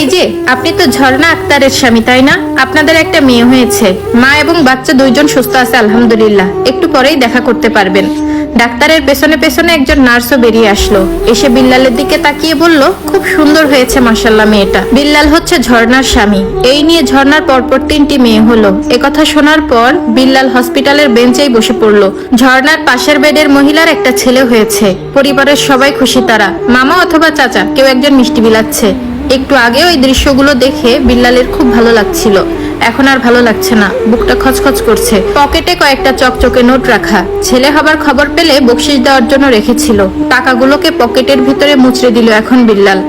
এই যে, আপনি তো ঝর্ণা আক্তারের স্বামী, তাই না? আপনাদের একটা মেয়ে হয়েছে, মা এবং বাচ্চা দুইজন সুস্থ আছে, আলহামদুলিল্লাহ। একটু পরেই দেখা করতে পারবেন। ডাক্তারের পেছনে পেছনে একজন নার্সও বেরিয়ে আসলো। এসে বিল্লালের দিকে তাকিয়ে বলল, খুব সুন্দর হয়েছে মাসাল্লাহ মেয়েটা। বিল্লাল হচ্ছে ঝর্ণার স্বামী। এই নিয়ে ঝর্ণার পরপর তিনটি মেয়ে হলো। একথা শোনার পর বিল্লাল হসপিটালের বেঞ্চেই বসে পড়ল। ঝর্ণার পাশের বেডের মহিলার একটা ছেলে হয়েছে। পরিবারের সবাই খুশি তারা। মামা অথবা চাচা, কেউ একজন মিষ্টি বিলাচ্ছে। একটু আগে ওই দৃশ্যগুলো দেখে বিল্লালের খুব ভালো লাগছিল। এখন আর ভালো লাগছে না, বুকটা খচখচ করছে। পকেটে কয়েকটা চকচকে নোট রাখা। ছেলে হবার খবর পেলে বকশিস দেওয়ার জন্য রেখেছিল। টাকাগুলোকে পকেটের ভিতরে মুচড়ে দিল এখন বিল্লাল।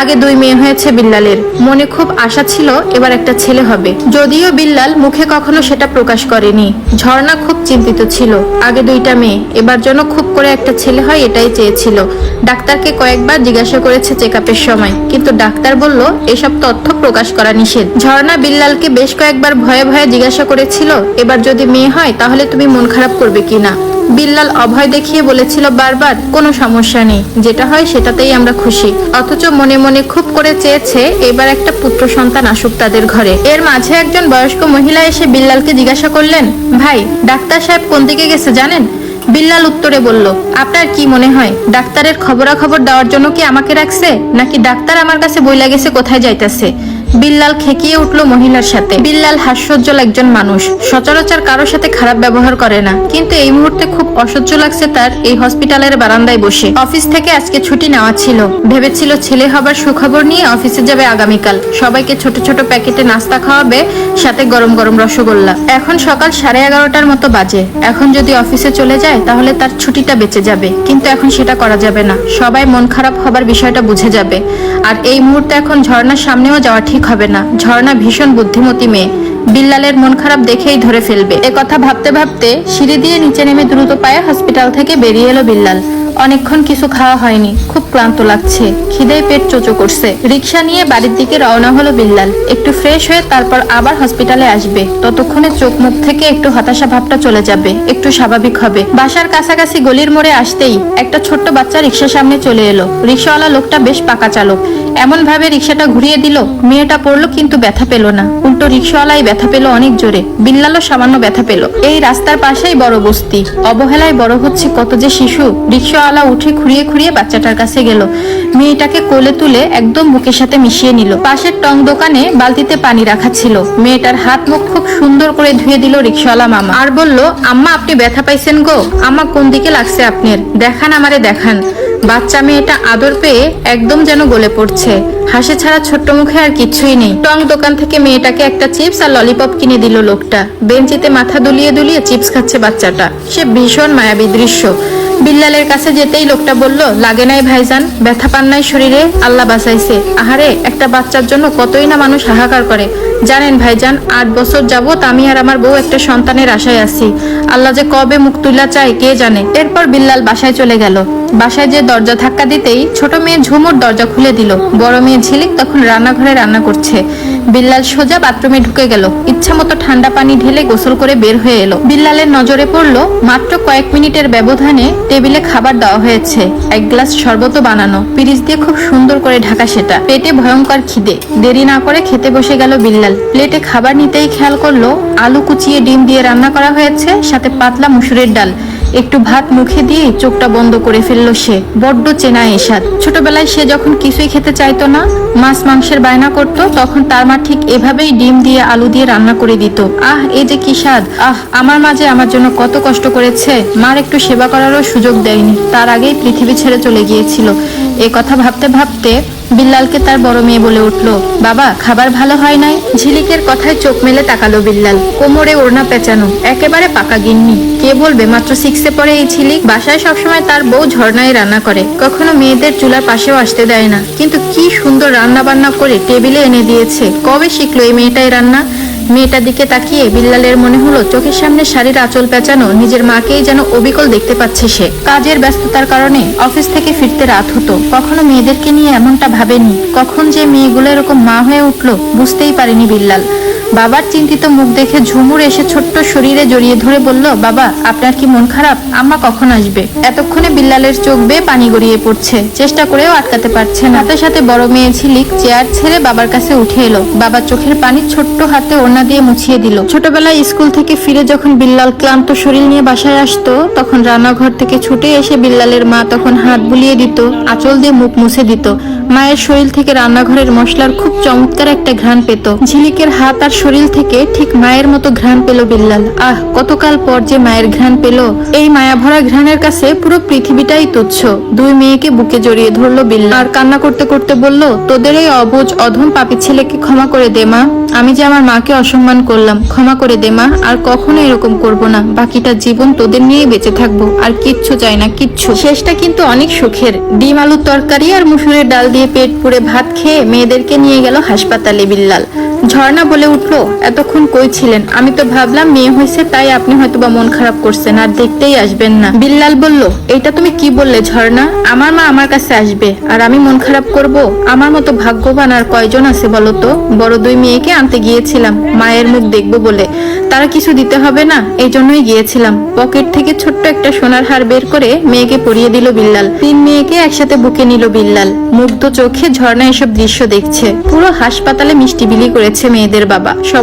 আগে দুই মেয়ে হয়েছে বিল্লালের। মনে খুব আশা ছিল এবার একটা ছেলে হবে। যদিও বিল্লাল মুখে কখনো সেটা প্রকাশ করেনি। ঝর্ণা খুব চিন্তিত ছিল। আগে দুইটা মেয়ে, এবার জন্য খুব করে একটা ছেলে হয় এটাই চেয়েছিল। ডাক্তারকে কয়েকবার জিজ্ঞাসা করেছে চেক সময়। কিন্তু ডাক্তার বলল, এসব তথ্য প্রকাশ করা নিষেধ। ঝর্ণা বিল্লালকে বেশ কয়েকবার ভয়ে ভয়ে জিজ্ঞাসা করেছিল, এবার যদি মেয়ে হয়, তাহলে তুমি মন খারাপ করবে কিনা? বিল্লাল অভয় দেখিয়ে বলেছিল, বারবার, কোনো সমস্যা নেই, যেটা হয় সেটাতেই আমরা খুশি। অথচ মনে মনে খুব করে চেয়েছে, এবার একটা পুত্র সন্তান আসুক তাদের ঘরে। এর মাঝে একজন বয়স্ক মহিলা এসে বিল্লালকে জিজ্ঞাসা করলেন, ভাই, ডাক্তার সাহেব কোন দিকে গেছে জানেন? বিল্লাল উত্তরে বলল, আপনার কি মনে হয়, ডাক্তারের খবরাখবর দেওয়ার জন্য কি আমাকে রাখছে? নাকি ডাক্তার আমার কাছে বইলা গেছে, কোথায় যাইতেছে? বিল্লাল খেকিয়ে উঠল মহিলার সাথে। বিল্লাল হাস্যোজ্জ্বল একজন মানুষ। সচরাচর কারোর সাথে খারাপ ব্যবহার করে না। কিন্তু এই মুহূর্তে খুব অসহ্য লাগছে তার এই হসপিটালের বারান্দায় বসে। অফিস থেকে আজকে ছুটি নেওয়া ছিল। ভেবেছিল ছেলে হবার সুখবর নিয়ে অফিসে যাবে আগামীকাল। সবাইকে ছোট ছোট প্যাকেটে নাস্তা খাওয়াবে, সাথে গরম গরম রসগোল্লা। এখন সকাল সাড়ে এগারোটার মতো বাজে। এখন যদি অফিসে চলে যায়, তাহলে তার ছুটিটা বেঁচে যাবে। কিন্তু এখন সেটা করা যাবে না। সবাই মন খারাপ হবার বিষয়টা বুঝে যাবে। আর এই মুহূর্তে এখন ঝর্ণার সামনেও যাওয়া ঠিক হবে না। ঝর্ণা ভীষণ বুদ্ধিমতী মেয়ে। বিল্লালের মন খারাপ দেখেই ধরে ফেলবে। এ কথা ভাবতে ভাবতে সিঁড়ি দিয়ে নিচে নেমে দ্রুত পায়ে হসপিটাল থেকে বেরিয়ে এলো বিল্লাল। অনেকক্ষণ কিছু খাওয়া হয়নি। খুব ক্লান্ত লাগছে। খিদেই পেট চোচো করছে। রিক্সা নিয়ে বাড়ির দিকে রওনা হলো বিল্লাল। একটু ফ্রেশ হয়ে তারপর আবার হসপিটালে আসবে। ততক্ষণে চোখ মুখ থেকে একটু হতাশা ভাবটা চলে যাবে। একটু স্বাভাবিক হবে। বাসার কাছাকাছি গলির মোড়ে আসতেই একটা ছোট্ট বাচ্চা রিক্সার সামনে চলে এলো। রিক্সাওয়ালা লোকটা বেশ পাকা চালক। এমন ভাবে রিক্সাটা ঘুরিয়ে দিল, মেয়েটা পড়ল কিন্তু ব্যথা পেল না। উল্টো রিক্সাওয়ালাই ব্যথা পেল অনেক জোরে। বিল্লালও সামান্য ব্যথা পেল। এই রাস্তার পাশেই বড় বস্তি। অবহেলায় বড় হচ্ছে কত যে শিশু। রিক্সাওয়ালা উঠে খুঁড়িয়ে খুঁড়িয়ে বাচ্চাটার কাছে গেল। মেয়েটাকে কোলে তুলে একদম বুকের সাথে মিশিয়ে নিল। পাশের টং দোকানে বালতিতে পানি রাখা ছিল। মেয়েটার হাত মুখ খুব সুন্দর করে ধুয়ে দিল রিক্সাওয়ালা মামা। আর বলল, আম্মা, আপনি ব্যথা পাইছেন গো। আমা কোন দিকে লাগছে আপনার? দেখান, আমারে দেখান। বাচ্চা মেয়েটা আদর পেয়ে একদম যেন গলে পড়ছে। হাসি ছাড়া ছোট্ট মুখে আর কিছুই নেই। টং দোকান থেকে মেয়েটাকে একটা চিপস আর ললিপপ কিনে দিল লোকটা। বেঞ্চিতে মাথা দুলিয়ে দুলিয়ে চিপস খাচ্ছে বাচ্চাটা। সে ভীষণ মায়াবী দৃশ্য। বিল্লালের কাছে যেতেই লোকটা বলল, লাগে নাই ভাইজান, ব্যথা পান নাই শরীরে, আল্লাহ বাঁচাইছে। আহারে, একটা বাচ্চার জন্য কতই না মানুষ হাহাকার করে। জানেন ভাইজান, আট বছর যাবত আমি আর আমার বউ একটা সন্তানের আশায় আছি। আল্লাহ যে কবে মুখ তুলা চায়, কে জানে? এরপর বিল্লাল বাসায় চলে গেল। বাসায় যে দরজা ধাক্কা দিতেই ছোট মেয়ে ঝুমুর দরজা খুলে দিল। বড় মেয়ে ঝিলিক তখন রান্নাঘরে রান্না করছে। বিল্লাল সোজা বাথরুমে ঢুকে গেল। ইচ্ছা মতো ঠান্ডা পানি ঢেলে গোসল করে বের হয়ে এলো। বিল্লালের নজরে পড়ল, মাত্র কয়েক মিনিটের ব্যবধানে টেবিলে খাবার দেওয়া হয়েছে। এক গ্লাস শরবতও বানানো। পিরিচ দিয়ে খুব সুন্দর করে ঢাকা সেটা। পেটে ভয়ঙ্কর খিদে। দেরি না করে খেতে বসে গেল বিল্লাল। প্লেটে খাবার নিতেই খেয়াল করল, আলু কুচিয়ে ডিম দিয়ে রান্না করা হয়েছে, সাথে পাতলা মুসুরের ডাল। একটু ভাত মুখে দিয়ে চোখটা বন্ধ করে ফেলল সে। বড্ড চেনা এসাদ। ছোটবেলায় সে যখন কিছুই খেতে চাইতো না, মাছ মাংসের বায়না করত, তখন তার মা ঠিক এভাবেই ডিম দিয়ে আলু দিয়ে রান্না করে দিত। আহ এই যে কি স্বাদ! আহ, আমার মাঝে আমার জন্য কত কষ্ট করেছে! মার একটু সেবা করারও সুযোগ দেয়নি। তার আগেই পৃথিবী ছেড়ে চলে গিয়েছিল। এ কথা ভাবতে ভাবতে বিল্লালকে তার বড় মেয়ে বলে উঠল, বাবা, খাবার ভালো হয় নাই? ঝিলিকের কথায় চোখ মেলে তাকালো বিল্লাল। কোমরে ওড়না পেঁচানো, একেবারে পাকা গিন্নি। কে বলবে, মাত্র সিক্সে পরে এই ঝিলিক? বাসায় সবসময় তার বউ ঝর্ণায় রান্না করে। কখনো মেয়েদের চুলার পাশেও আসতে দেয় না। কিন্তু কি সুন্দর রান্না বান্না করে টেবিলে এনে দিয়েছে। কবে শিখলো এই মেয়েটাই রান্না? মেয়েটার দিকে তাকিয়ে বিল্লালের মনে হলো, চোখের সামনে শাড়ির আঁচল পেঁচানো নিজের মাকেই যেন অবিকল দেখতে পাচ্ছে সে। কাজের ব্যস্ততার কারণে অফিস থেকে ফিরতে রাত হতো। কখনো মেয়েদেরকে নিয়ে এমনটা ভাবেনি। কখন যে মেয়েগুলো এরকম মা হয়ে উঠল, বুঝতেই পারেনি বিল্লাল। বাবার চিন্তিত মুখ দেখে ঝুমুর এসে ছোট্ট শরীরে জড়িয়ে ধরে বলল, বাবা, আপনার কি মন খারাপ? আম্মা কখন আসবে? এতক্ষণে বিল্লালের চোখ বেয়ে পানি গড়িয়ে পড়ছে। চেষ্টা করেও আটকাতে পারছে না। সাথে সাথে বড় মেয়ে ঝিলিক চেয়ার ছেড়ে বাবার কাছে উঠে এলো। বাবার চোখের পানি ছোট্ট হাতে ওড়না দিয়ে মুছিয়ে দিল। ছোটবেলায় স্কুল থেকে ফিরে যখন বিল্লাল ক্লান্ত শরীর নিয়ে বাসায় আসতো, তখন রান্নাঘর থেকে ছুটে এসে বিল্লালের মা তখন হাত বুলিয়ে দিত, আঁচল দিয়ে মুখ মুছে দিত। মায়ের শরীর থেকে রান্নাঘরের মশলার খুব চমৎকার একটা ঘ্রাণ পেত। ঝিলিকের হাত আর শরীর থেকে ঠিক মায়ের মতো ঘ্রাণ পেল বিল্লাল। আহ, কতকাল পর যে মায়ের ঘ্রাণ পেল। এই মায়া ভরা ঘ্রাণের কাছে পুরো পৃথিবীটাই তুচ্ছ। দুই মেয়েকে বুকে জড়িয়ে ধরলো বিল্লাল। আর কান্না করতে করতে বলল, তোদের এই অবুজ অধম পাপি ছেলেকে ক্ষমা করে দে মা। আমি যে আমার মাকে অসম্মান করলাম। ক্ষমা করে দে, মা। আর কখনো এরকম করব না। বাকিটা জীবন তোদের নিয়েই বেঁচে থাকব। আর কিচ্ছু চাই না, কিচ্ছু। শেষটা কিন্তু অনেক সুখের। ডিম, আলুর তরকারি আর মুসুরের ডাল দিয়ে পেট পুড়ে ভাত খেয়ে মেয়েদেরকে নিয়ে গেল হাসপাতালে বিল্লাল। ঝর্ণা বলে উঠল, এতক্ষণ কই ছিলেন? আমি তো ভাবলাম মেয়ে হয়েছে তাই আপনি হয়তো বা মন খারাপ করছেন, আর দেখতেই আসবেন না। বিল্লাল বলল এটা তুমি কি বললে ঝর্ণা? আমার মা আমার কাছে আসবে, আর আমি মন খারাপ করব? আমার মতো ভাগ্যবান আর কয়জন আছে বলো তো বড় দুই মেয়েকে আনতে গিয়েছিলাম, মায়ের মুখ দেখব বলে। তারা কিছু দিতে হবে না এই জন্যই গিয়েছিলাম। পকেট থেকে ছোট্ট একটা সোনার হার বের করে মেয়েকে পরিয়ে দিল বিল্লাল। তিন মেয়েকে একসাথে বুকে নিল বিল্লাল। মুগ্ধ চোখে ঝর্ণা এসব দৃশ্য দেখছে। পুরো হাসপাতালে মিষ্টি বিলি করেছে মেয়েদের বাবা। সবাই